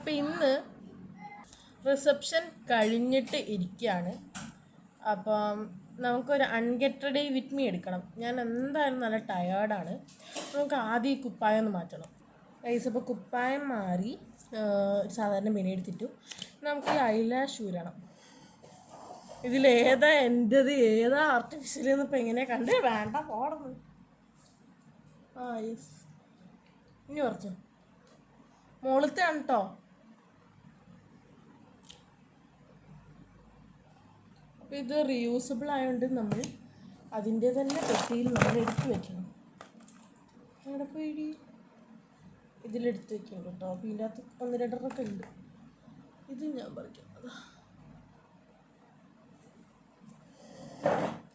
അപ്പം ഇന്ന് റിസപ്ഷൻ കഴിഞ്ഞിട്ട് ഇരിക്കുകയാണ് അപ്പം നമുക്കൊരു അൺഗെറ്റഡ് ഡേ വിത്ത് മീ എടുക്കണം. ഞാൻ എന്തായാലും നല്ല ടയേർഡാണ് നമുക്ക് ആദ്യം ഈ കുപ്പായം ഒന്ന് മാറ്റണം. ഗൈസ് അപ്പോൾ കുപ്പായം മാറി സാധാരണ മെനു എടുത്തിട്ടു. നമുക്ക് ഐലാഷ് ഊരണം. ഇതിലേതാ എന്റെത് ഏതാ ആർട്ടിഫിഷ്യൽ എന്നിപ്പോൾ എങ്ങനെ കണ്ട്? വേണ്ട പോടുന്നു. ആ യെസ് ഇനി കുറച്ച്. മുകളിലത്തെ ആണ് കേട്ടോ ഇത് റീയൂസബിൾ ആയതുകൊണ്ട് നമ്മൾ അതിന്റെ തന്നെ പെട്ടിയിൽ നമ്മൾ എടുത്ത് വെക്കണം. അവിടെ പോയി ഇതിലെടുത്ത് വെക്കണം കേട്ടോ. അപ്പോൾ ഇതിന്റെ അകത്ത് ഒന്ന് രണ്ടെണ്ണമൊക്കെ ഉണ്ട്. ഇത് ഞാൻ പറിക്കാം. അതാ.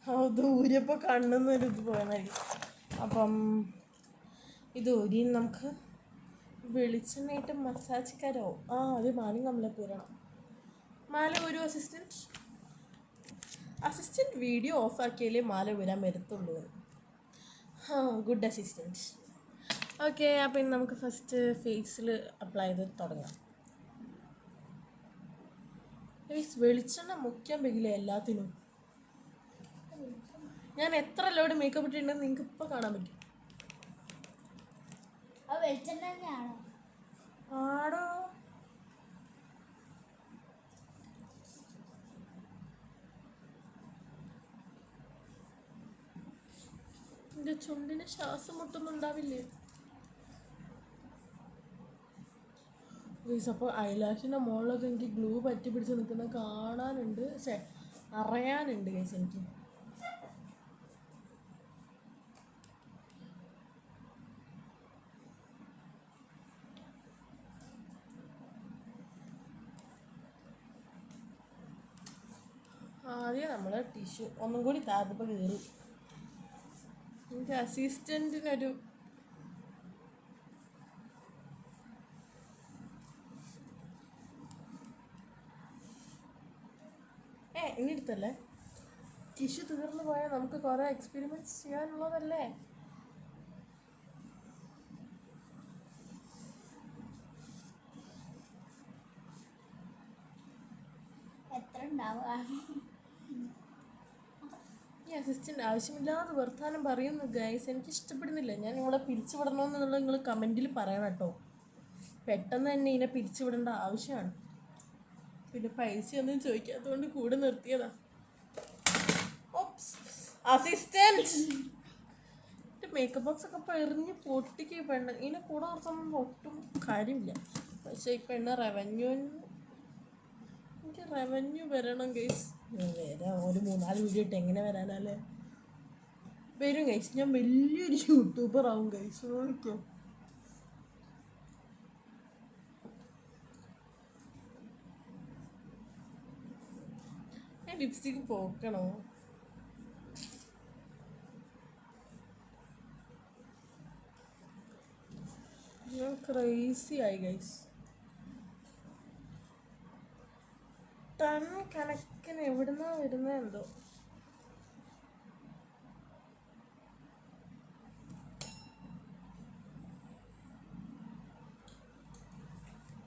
ആ ദൂരപ്പോൾ കണ്ണെന്നൊരു ഇത് പോയതായിരിക്കും. അപ്പം ഇത് ഒരു നമുക്ക് വെളിച്ചെണ്ണയിട്ട് മസാജ് ആ അത് മാനും നമ്മളെ വരണം മാല ഒരു അസിസ്റ്റന്റ് അസിസ്റ്റന്റ് വീഡിയോ ഓഫാക്കിയാലേ മാല വരാൻ വരത്തുള്ളൂ ഗുഡ് അസിസ്റ്റന്റ് ഓക്കെ അപ്പം ഇനി നമുക്ക് ഫസ്റ്റ് ഫേസിൽ അപ്ലൈ ചെയ്ത് തുടങ്ങാം. ഗയ്സ്, വെളിച്ചെണ്ണ മുക്കാൻ പറ്റില്ല എല്ലാത്തിനും? ഞാൻ എത്ര ലോഡ് മേക്കപ്പ് ഇട്ടിട്ടുണ്ടെന്ന് നിങ്ങൾക്ക് ഇപ്പോൾ കാണാൻ പറ്റും. ആടോ. എന്റെ ചുണ്ടിന് ശ്വാസം മുട്ടുന്നുണ്ടാവില്ലേ ഗൈസ് അപ്പോൾ ഐലാഷിന്റെ മുകളിലൊക്കെ എനിക്ക് ഗ്ലൂ പറ്റി പിടിച്ച് നിൽക്കുന്ന കാണാനുണ്ട്. ശേ അറിയാനുണ്ട് ഗൈസ് എനിക്ക്. ആദ്യം നമ്മൾ ടിഷ്യൂ ഒന്നും കൂടി താഴത്തിപ്പോൾ കയറി. എനിക്ക് അസിസ്റ്റന്റിനൊരു ഏ ഇനി ടിഷ്യു തീർന്നു പോയാൽ നമുക്ക് കുറേ എക്സ്പെരിമെന്റ്സ് ചെയ്യാനുള്ളതല്ലേ? എത്ര ഉണ്ടാവുക? അസിസ്റ്റന്റ് ആവശ്യമില്ലാതെ വർത്താനം പറയുന്നു ഗൈസ് എനിക്ക് ഇഷ്ടപ്പെടുന്നില്ല. ഞാൻ നിങ്ങളെ പിരിച്ചുവിടണമെന്നുള്ള നിങ്ങൾ കമന്റിൽ പറയണം കേട്ടോ. പെട്ടെന്ന് തന്നെ ഇതിനെ പിരിച്ചുവിടേണ്ട ആവശ്യമാണ്. പിന്നെ പൈസ ഒന്നും ചോദിക്കാത്തതുകൊണ്ട് കൂടെ നിർത്തിയതാ. അസിസ്റ്റന്റ് മേക്കപ്പ് ബോക്സ് ഒക്കെ ഇപ്പോൾ എറിഞ്ഞ് പൊട്ടിക്ക് പെണ്ണ്. ഇതിനെ കൂടെ നിർത്തുമ്പോൾ ഒട്ടും കാര്യമില്ല. പക്ഷേ ഈ പെണ്ണ് റവന്യൂ എനിക്ക് റവന്യൂ വരണം ഗൈസ് വരാം ഒരു മൂന്നാൽ വീഡിയോ ഇട്ട് എങ്ങനെ വരാനല്ലേ? വരും ഗൈസ് ഞാൻ വലിയൊരു യൂട്യൂബർ ആവും ഗൈസ് നോക്കോ ഞാൻ ലിപ്സ്റ്റിക്ക് പോക്കണോ? ഞാൻ ക്രേസി ആയി ഗൈസ് ടൺ കണക്കിന് എവിടുന്നാ വരുന്നത്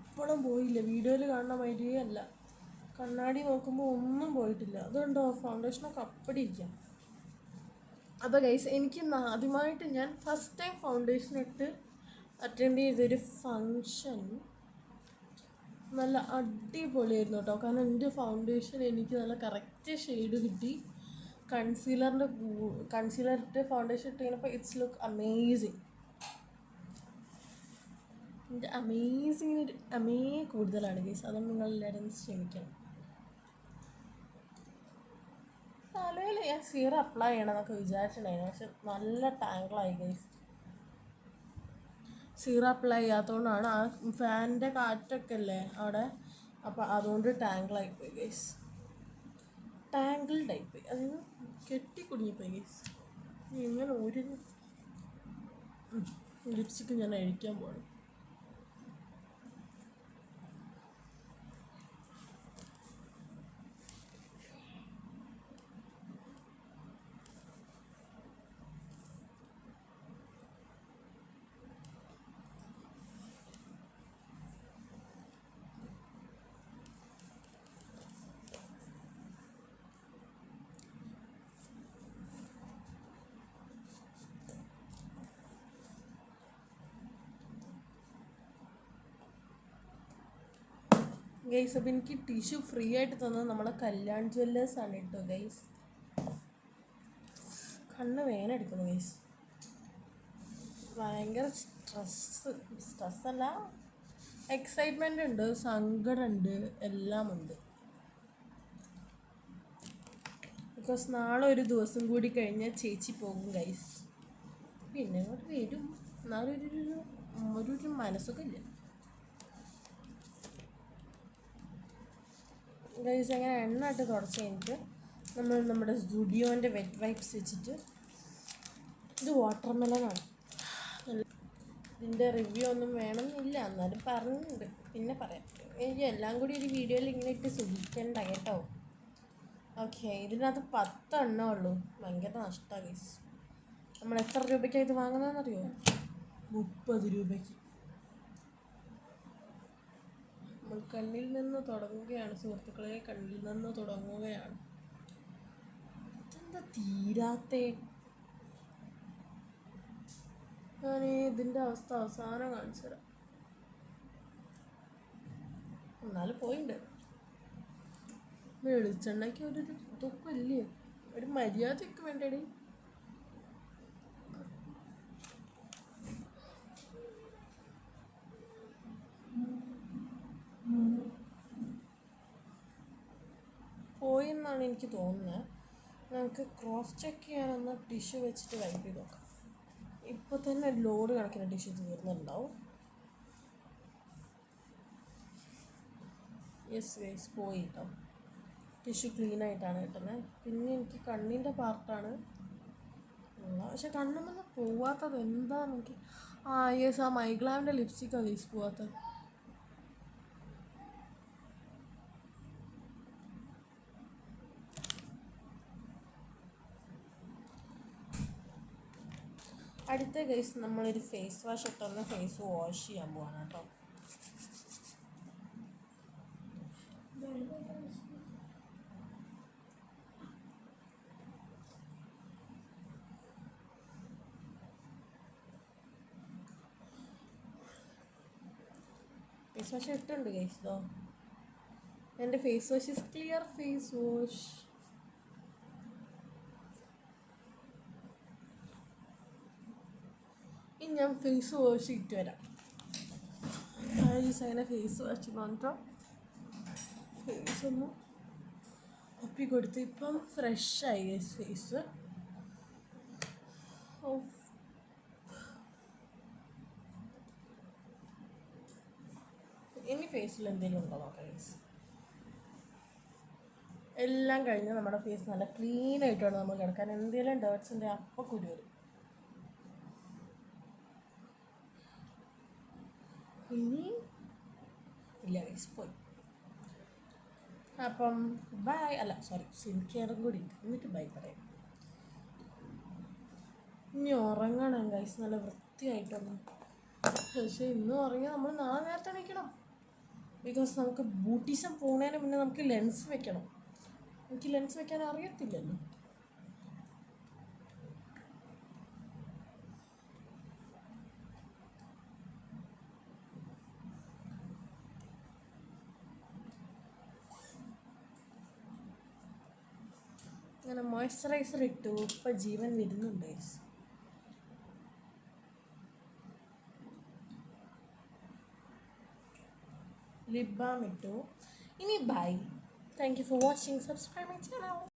ഇപ്പോഴും പോയില്ല. വീഡിയോയിൽ കാണുന്ന മാതിരിയേ അല്ല. കണ്ണാടി നോക്കുമ്പോൾ ഒന്നും പോയിട്ടില്ല. അതുകൊണ്ടോ? ഫൗണ്ടേഷനൊക്കെ അപ്പടി ഇരിക്കാം. അപ്പോൾ ഗൈസ് എനിക്ക് ആദ്യമായിട്ട് ഞാൻ ഫസ്റ്റ് ടൈം ഫൗണ്ടേഷൻ ഇട്ട് അറ്റൻഡ് ചെയ്തൊരു ഫങ്ഷൻ നല്ല അടിപൊളിയായിരുന്നു കേട്ടോ. കാരണം എന്റെ ഫൗണ്ടേഷൻ എനിക്ക് നല്ല കറക്റ്റ് ഷെയ്ഡ് കിട്ടി. കൺസീലറിന്റെ കൺസീലർ ഇട്ട് ഫൗണ്ടേഷൻ ഇട്ട് കഴിഞ്ഞപ്പോൾ ഇറ്റ്സ് ലുക്ക് അമേസിങ് എന്റെ അമേസിങ്ങിന് അമേ കൂടുതലാണ് ഗൈസ് അതുകൊണ്ട് നിങ്ങൾ എല്ലാവരും ക്ഷമിക്കണം. തലയിൽ ഞാൻ സീറ അപ്ലൈ ചെയ്യണമെന്നൊക്കെ വിചാരിച്ചിട്ടുണ്ടായിരുന്നു. പക്ഷെ നല്ല ടാങ്കിളായി ഗൈസ് സീറ അപ്ലൈ ചെയ്യാത്തതുകൊണ്ടാണ് ആ ഫാനിന്റെ കാറ്റൊക്കെ അല്ലേ അവിടെ? അപ്പോൾ അതുകൊണ്ട് ടാങ്കിളായി പോയി ഗൈസ് ടാങ്കിൾഡ് ആയിപ്പോയി അതായത് കെട്ടി കുടുങ്ങിപ്പോയി ഗൈസ് ഇങ്ങനെ ഒരു ലിപ്സ്റ്റിക്ക് ഞാൻ അഴിക്കാൻ പോകണം ഗൈസ് അപ്പം എനിക്ക് ടിഷ്യൂ ഫ്രീ ആയിട്ട് തന്നത് നമ്മളെ കല്യാൺ ജ്വല്ലേഴ്സ് ആണ് കേട്ടോ ഗൈസ് കണ്ണ് വേന എടുക്കുന്നു ഗൈസ് ഭയങ്കര സ്ട്രെസ് സ്ട്രെസ്സല്ല എക്സൈറ്റ്മെന്റ് ഉണ്ട് സങ്കടമുണ്ട് എല്ലാം ഉണ്ട് ബിക്കോസ് നാളെ ഒരു ദിവസം കൂടി കഴിഞ്ഞാൽ ചേച്ചി പോകും ഗൈസ് പിന്നെ അങ്ങോട്ട് വരും. എന്നാലും ഒരു ഒരു മനസ്സൊക്കെ ഇല്ല. ഗൈസ് അങ്ങനെ എണ്ണ തുടച്ച് കഴിഞ്ഞിട്ട് നമ്മൾ നമ്മുടെ സ്റ്റുഡിയോന്റെ വെറ്റ് വൈപ്സ് വെച്ചിട്ട് ഇത് വാട്ടർ മെലനാണ് ഇതിന്റെ റിവ്യൂ ഒന്നും വേണമെന്നില്ല. എന്നാലും പറഞ്ഞിട്ടുണ്ട്. പിന്നെ പറയാം. എനിക്ക് എല്ലാം കൂടി ഒരു വീഡിയോയിൽ ഇങ്ങനെ ഇട്ട് സുഖിക്കണ്ട കേട്ടോ. ഓക്കെ ഇതിനകത്ത് പത്തെണ്ണേ ഉള്ളൂ. ഭയങ്കര നഷ്ടമാണ് ഗൈസ് നമ്മൾ എത്ര രൂപയ്ക്കാണ് ഇത് വാങ്ങുന്നതെന്നറിയോ? മുപ്പത് രൂപയ്ക്ക്. നമ്മൾ കണ്ണിൽ നിന്ന് തുടങ്ങുകയാണ്. സുഹൃത്തുക്കളെ കണ്ണിൽ നിന്ന് തുടങ്ങുകയാണ്. ഇതെന്താ തീരാത്തേ? ഞാൻ ഇതിന്റെ അവസ്ഥ അവസാനം കാണിച്ചു തരാം. എന്നാലും പോയിണ്ട്. വെളിച്ചെണ്ണയ്ക്ക് ഒരു ഇല്ലേ ഒരു മര്യാദയ്ക്ക് വേണ്ടേടി പോയി എന്നാണ് എനിക്ക് തോന്നുന്നത് നമുക്ക് ക്രോസ് ചെക്ക് ചെയ്യാനൊന്ന് ടിഷ്യൂ വെച്ചിട്ട് വൈപ്പ് നോക്കാം. ഇപ്പോൾ തന്നെ ലോഡ് കണക്കിന് ടിഷ്യൂ തീർന്നുണ്ടാവും യെസ് വേസ് പോയി കേട്ടോ ടിഷ്യൂ ക്ലീൻ ആയിട്ടാണ് കിട്ടുന്നത് പിന്നെ എനിക്ക് കണ്ണിന്റെ പാർട്ടാണ് പക്ഷെ കണ്ണുമെന്ന് പോവാത്തത് എന്താണെന്ന് എനിക്ക് ആ യെസ് ആ മൈഗ്ലാവിന്റെ ലിപ്സ്റ്റിക്കാണ് വേസ് പോവാത്തത്. അടുത്ത കേസ് നമ്മളൊരു ഫേസ് വാഷ് ഇട്ടൊന്ന് ഫേസ് വാഷ് ചെയ്യാൻ പോവാണ് കേട്ടോ. ഫേസ് വാഷ് ഇട്ടുണ്ട് കേസ് ഇതോ. എന്റെ face wash is clear face wash ഇനി ഞാൻ ഫേസ് വാഷ് ഇട്ട് വരാം. അങ്ങനെ ഫേസ് വാഷ് മാത്രം ഫേസ് ഒന്ന് ഒപ്പി കൊടുത്ത് ഇപ്പം ഫ്രഷായി ഫേസ് ഇനി ഫേസിൽ എന്തെങ്കിലും ഉണ്ടോ നോക്കാം ഗൈസ് എല്ലാം കഴിഞ്ഞ് നമ്മുടെ ഫേസ് നല്ല ക്ലീൻ ആയിട്ട് വേണം നമ്മൾ കിടക്കാൻ. എന്തെങ്കിലും ഡേർട്സിന്റെ അപ്പം കുരു വരും. ഇനി ഇല്ല ഗൈസ് പോയി. അപ്പം ബൈ അല്ല സോറി കെയറും കൂടി ഉണ്ട്. എന്നിട്ട് ബൈ പറയാം. ഇനി ഉറങ്ങണം ഗൈസ് നല്ല വൃത്തിയായിട്ടൊന്ന്. പക്ഷേ ഇന്ന് ഉറങ്ങി നമ്മൾ നാളെ നേരത്തെ വെക്കണം ബിക്കോസ് നമുക്ക് ബൂട്ടീസം പോകുന്നതിന് മുന്നേ നമുക്ക് ലെൻസ് വെക്കണം. എനിക്ക് ലെൻസ് വെക്കാൻ അറിയത്തില്ലല്ലോ. അങ്ങനെ മോയ്സ്ചറൈസർ ഇട്ടു. ഇപ്പം ജീവൻ വരുന്നുണ്ട് ലിപ് ബാം ഇട്ടു. ഇനി bye thank you for watching subscribe my channel